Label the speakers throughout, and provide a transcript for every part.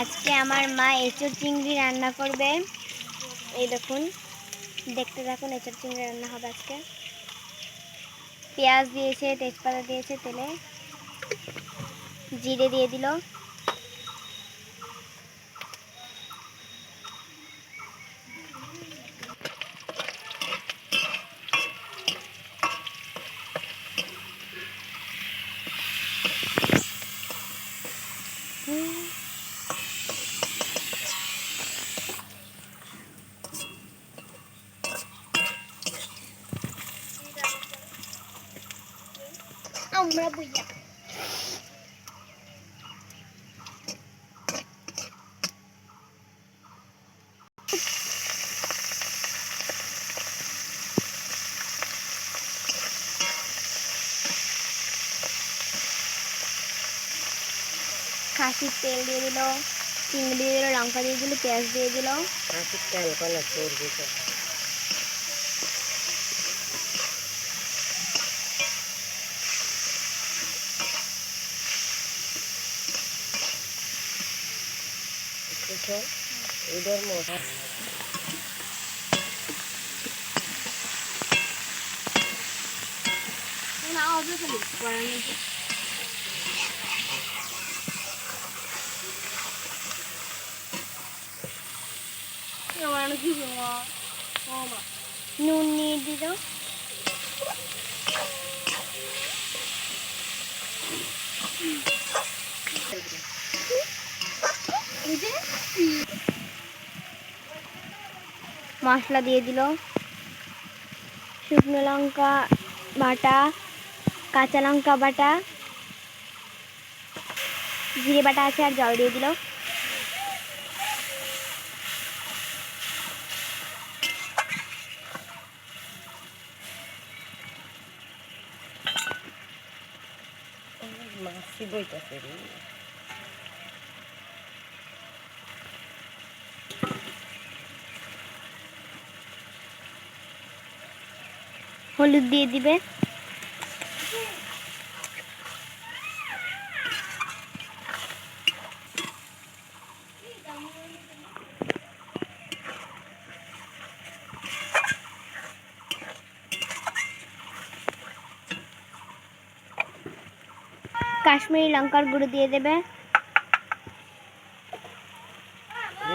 Speaker 1: আজকে আমার মা এঁচুর চিংড়ি রান্না করবে। এই দেখুন, দেখতে দেখুন এঁচুর চিংড়ি রান্না হবে আজকে। পেঁয়াজ দিয়েছে, তেজপাতা দিয়েছে, তেলে জিরে দিয়ে দিল। আমরা বুঝা খাসির তেল দিয়ে দিল, চিংড়ি দিয়ে দিল, লঙ্কা দিয়ে দিল, পেঁয়াজ দিয়ে দিল।
Speaker 2: খাসির তেল কলে চর্বি তো দেখো এদের মধ্যে
Speaker 1: না হবে খালি করার নেই নুন নিয়ে দিল মশলা দিয়ে দিল। শুকনো লঙ্কা বাটা, কাঁচা লঙ্কা বাটা, জিরে বাটা আছে আর জল দিয়ে দিল।
Speaker 2: মাছি বইটাছে
Speaker 1: হলুদ দিয়ে দিবে। কাশ্মীরি লঙ্কার গুঁড়ো দিয়ে দেবে।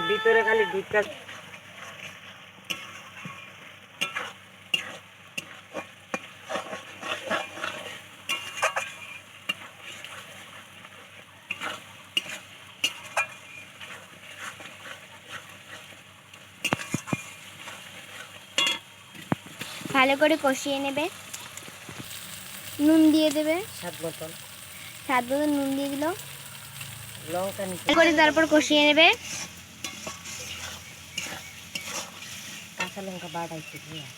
Speaker 2: ভিতরে খালি দুধটা
Speaker 1: ভালো করে কষিয়ে নেবে। নুন দিয়ে দেবে।
Speaker 2: স্বাদ মতন।
Speaker 1: স্বাদ মতো নুন দিয়ে দিল।
Speaker 2: লঙ্কা
Speaker 1: করে তারপর কষিয়ে নেবে।
Speaker 2: কাঁচা লঙ্কা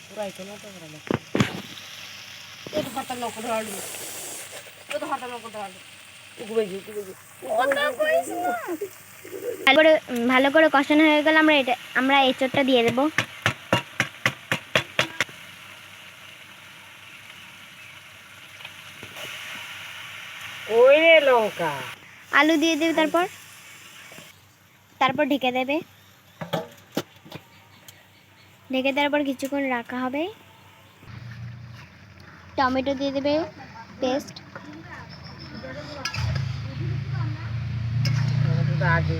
Speaker 2: পুরাইতে না তো লঙ্কা লঙ্কা
Speaker 1: করে ভালো করে কষানো হয়ে গেলে আমরা এটা আমরা এঁচড়টা দিয়ে দেবো।
Speaker 2: ওই রে লঙ্কা।
Speaker 1: আলু দিয়ে দেবে তারপর? তারপর ঢেকে দেবে। ঢেকে দেওয়ার পর কিছুক্ষণ রাখা হবে। টমেটো দিয়ে দেবে পেস্ট।
Speaker 2: আগে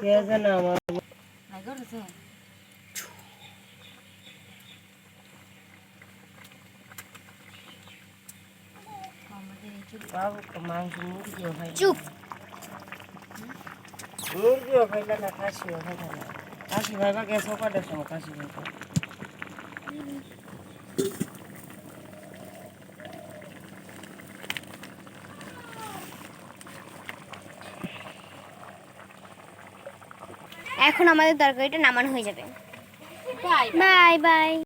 Speaker 2: পেঁয়াজ না আমার মাংস মুরগিও খাই
Speaker 1: চুপ
Speaker 2: মুরগিও খাইলে না খাসিও খাইলে না খাসি ভাইবা গেছে কটার সময় খাসি ভাইবা
Speaker 1: এখন আমাদের তরকারিটা নামানো হয়ে যাবে। Bye bye